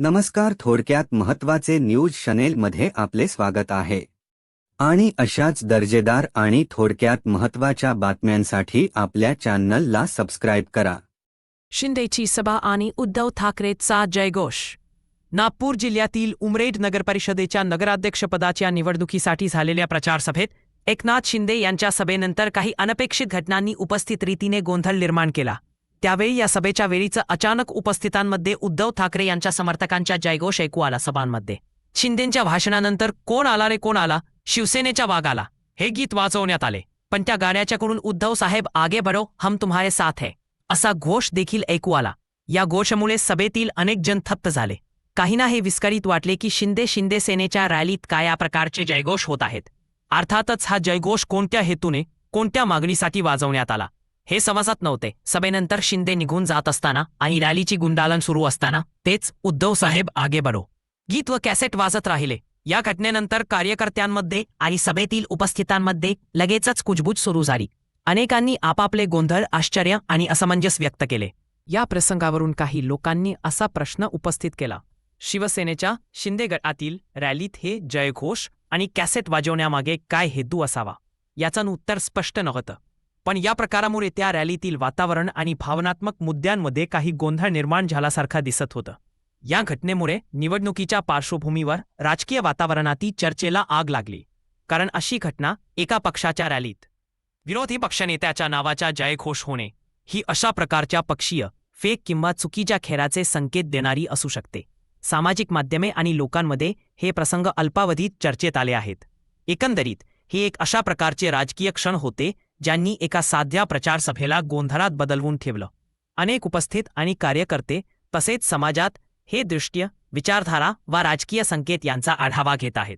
नमस्कार थोडक्यात महत्त्वाचे न्यूज शनेलमध्ये आपले स्वागत आहे. आणि अशाच दर्जेदार आणि थोडक्यात महत्त्वाच्या बातम्यांसाठी आपल्या चॅनलला सबस्क्राईब करा. शिंदेची सभा आणि उद्धव ठाकरेचा जयघोष. नागपूर जिल्ह्यातील उमरेड नगरपरिषदेच्या नगराध्यक्षपदाच्या निवडणुकीसाठी झालेल्या प्रचारसभेत एकनाथ शिंदे यांच्या सभेनंतर काही अनपेक्षित घटनांनी उपस्थित रीतीने गोंधळ निर्माण केला. त्यावेळी या सभेच्या वेळीचं अचानक उपस्थितांमध्ये उद्धव ठाकरे यांच्या समर्थकांच्या जयघोष ऐकू आला सभांमध्ये. शिंदेंच्या भाषणानंतर कोण आला रे कोण आला? शिवसेनेच्या वाघ आला. हे गीत वाजवण्यात आले. पण त्या गाण्याच्याकडून उद्धव साहेब आगे बढो हम तुम्हारे साथ है. असा घोष देखील ऐकू आला. या घोषमुळे सभेतील अनेक जण थप्प झाले. काहींना हे विस्कळीत वाटले की शिंदे शिंदे सेनेच्या रॅलीत काय या प्रकारचे जयघोष होत आहेत. अर्थातच हा जयघोष कोणत्या हेतूने कोणत्या मागणीसाठी वाजवण्यात आला? हे समजत नव्हते. सभेनंतर शिंदे निघून जात असताना आणि रॅलीची गुंडालन सुरू असताना तेच उद्धव साहेब आगे बडो गीत व कॅसेट वाजत राहिले. या घटनेनंतर कार्यकर्त्यांमध्ये आणि सभेतील उपस्थितांमध्ये लगेचच कुजबूज सुरू झाली. अनेकांनी आपापले गोंधळ आश्चर्य आणि असमंजस व्यक्त केले. या प्रसंगावरून काही लोकांनी असा प्रश्न उपस्थित केला. शिवसेनेच्या शिंदे गटातील रॅलीत हे जयघोष आणि कॅसेट वाजवण्यामागे काय हेतू असावा? याचं उत्तर स्पष्ट नव्हतं. पण या प्रकारामुळे त्या रॅलीतील वातावरण आणि भावनात्मक मुद्द्यांमध्ये काही गोंधळ निर्माण झाल्यासारखा दिसत होतं. या घटनेमुळे निवडणुकीच्या पार्श्वभूमीवर राजकीय वातावरणातील चर्चेला आग लागली. कारण अशी घटना एका पक्षाच्या रॅलीत विरोधी पक्षनेत्याच्या नावाचा जयघोष होणे ही अशा प्रकारच्या पक्षीय फेक किंवा चुकीच्या खेळाचे संकेत देणारी असू शकते. सामाजिक माध्यमे आणि लोकांमध्ये हे प्रसंग अल्पावधीत चर्चेत आले आहेत. एकंदरीत हे एक अशा प्रकारचे राजकीय क्षण होते ज्यांनी एका साध्या प्रचारसभेला गोंधळात बदलवून ठेवलं. अनेक उपस्थित आणि कार्यकर्ते तसेच समाजात हे दृष्ट्य विचारधारा वा राजकीय संकेत यांचा आढावा घेत आहेत.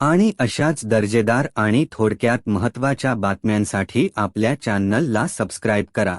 आणि अशाच दर्जेदार आणि थोडक्यात महत्त्वाच्या बातम्यांसाठी आपल्या चॅनलला सबस्क्राईब करा.